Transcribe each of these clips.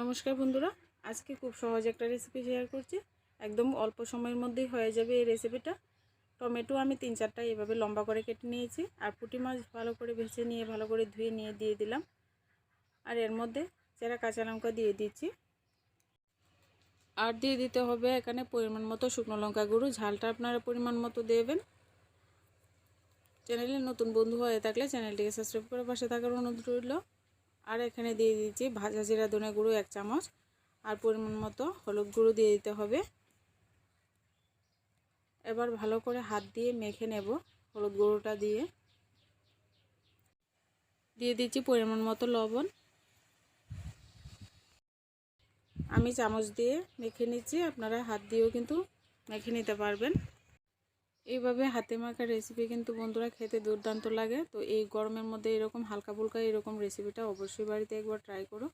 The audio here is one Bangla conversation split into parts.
নমস্কার বন্ধুরা, আজকে খুব সহজ একটা রেসিপি শেয়ার করছি। একদম অল্প সময়ের মধ্যেই হয়ে যাবে এই রেসিপিটা টমেটো আমি তিন চারটা এভাবে লম্বা করে কেটে নিয়েছি, আর পুঁটি মাছ ভালো করে ভেজে নিয়ে, ভালো করে ধুয়ে নিয়ে দিয়ে দিলাম। আর এর মধ্যে চেরা কাঁচা লঙ্কা দিয়ে দিচ্ছি। আর দিয়ে দিতে হবে এখানে পরিমাণ মতো শুকনো লঙ্কা গুঁড়ো। ঝালটা আপনারা পরিমাণ মতো দেবেন। চ্যানেলে নতুন বন্ধু হয়ে থাকলে চ্যানেলটিকে সাবস্ক্রাইব করে পাশে থাকার অনুরোধ রইল। আর এখানে দিয়ে দিচ্ছি ভাজা জিরা ধনে গুঁড়ো এক চামচ, আর পরিমাণ মতো হলুদ গুঁড়ো দিয়ে দিতে হবে। এবার ভালো করে হাত দিয়ে মেখে নেব হলুদ গুঁড়োটা দিয়ে। দিয়ে দিচ্ছি পরিমাণ মতো লবণ। আমি চামচ দিয়ে মেখে নিচ্ছি, আপনারা হাত দিয়েও কিন্তু মেখে নিতে পারবেন। এইভাবে হাতে মাখা রেসিপি কিন্তু বন্ধুরা খেতে দুর্দান্ত লাগে। তো এই গরমের মধ্যে এরকম হালকা ফুলকা এরকম রেসিপিটা অবশ্যই বাড়িতে একবার ট্রাই করো।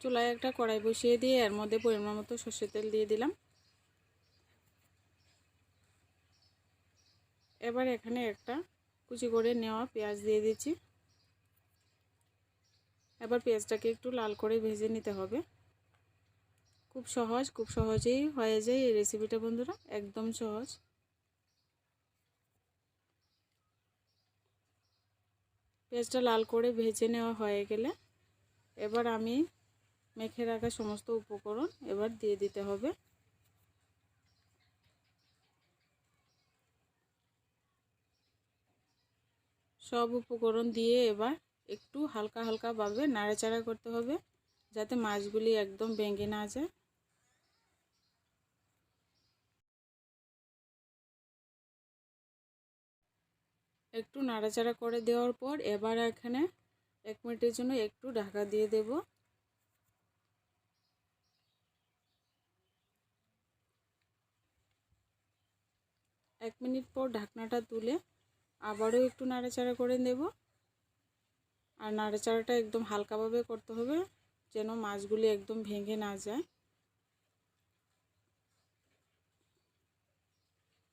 চুলায় একটা কড়াই বসিয়ে দিয়ে এর মধ্যে পরিমাণ মতো সর্ষের তেল দিয়ে দিলাম। এবার এখানে একটা কুচি করে নেওয়া পেঁয়াজ দিয়ে দিচ্ছি। এবার পেঁয়াজটাকে একটু লাল করে ভেজে নিতে হবে। খুব সহজ, খুব সহজেই হয়ে যায় এই রেসিপিটা বন্ধুরা। একদম সহজ। পেঁয়াজটা লাল করে ভেজে নেওয়া হয়ে গেলে এবার আমি মেখে রাখা সমস্ত উপকরণ এবার দিয়ে দিতে হবে। সব উপকরণ দিয়ে এবার একটু হালকা হালকাভাবে নাড়াচাড়া করতে হবে, যাতে মাছগুলি একদম ভেঙে না যায়। একটু নাড়াচাড়া করে দেওয়ার পর এবার এখানে এক মিনিটের জন্য একটু ঢাকা দিয়ে দেব। এক মিনিট পর ঢাকনাটা তুলে আবারও একটু নাড়াচাড়া করে দেব আর নাড়াচাড়াটা একদম হালকাভাবে করতে হবে যেন মাছগুলি একদম ভেঙে না যায়।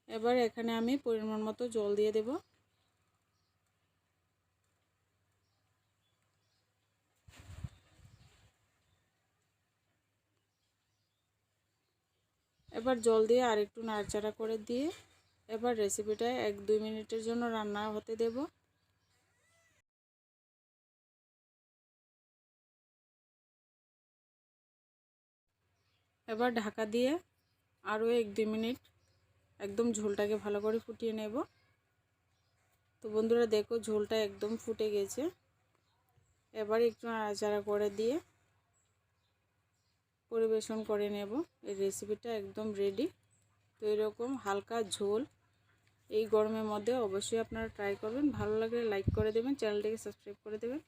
এবার এখানে আমি পরিমাণ মতো জল দিয়ে দেব। এবার জল দিয়ে আর একটু নাড়াচাড়া করে দিয়ে এবার রেসিপিটা এক দুই মিনিটের জন্য রান্না হতে দেব। এবার ঢাকা দিয়ে আরও এক দুই মিনিট একদম ঝোলটাকে ভালো করে ফুটিয়ে নেব। তো বন্ধুরা দেখো ঝোলটা একদম ফুটে গেছে। এবার একটু নাড়াচাড়া করে দিয়ে পরিবেশন করে নেব। এই রেসিপিটা একদম রেডি তো এরকম হালকা ঝোল এই গরমের মধ্যে অবশ্যই আপনারা ট্রাই করবেন। ভালো লাগলে লাইক করে দেবেন চ্যানেলটিকে সাবস্ক্রাইব করে দেবেন।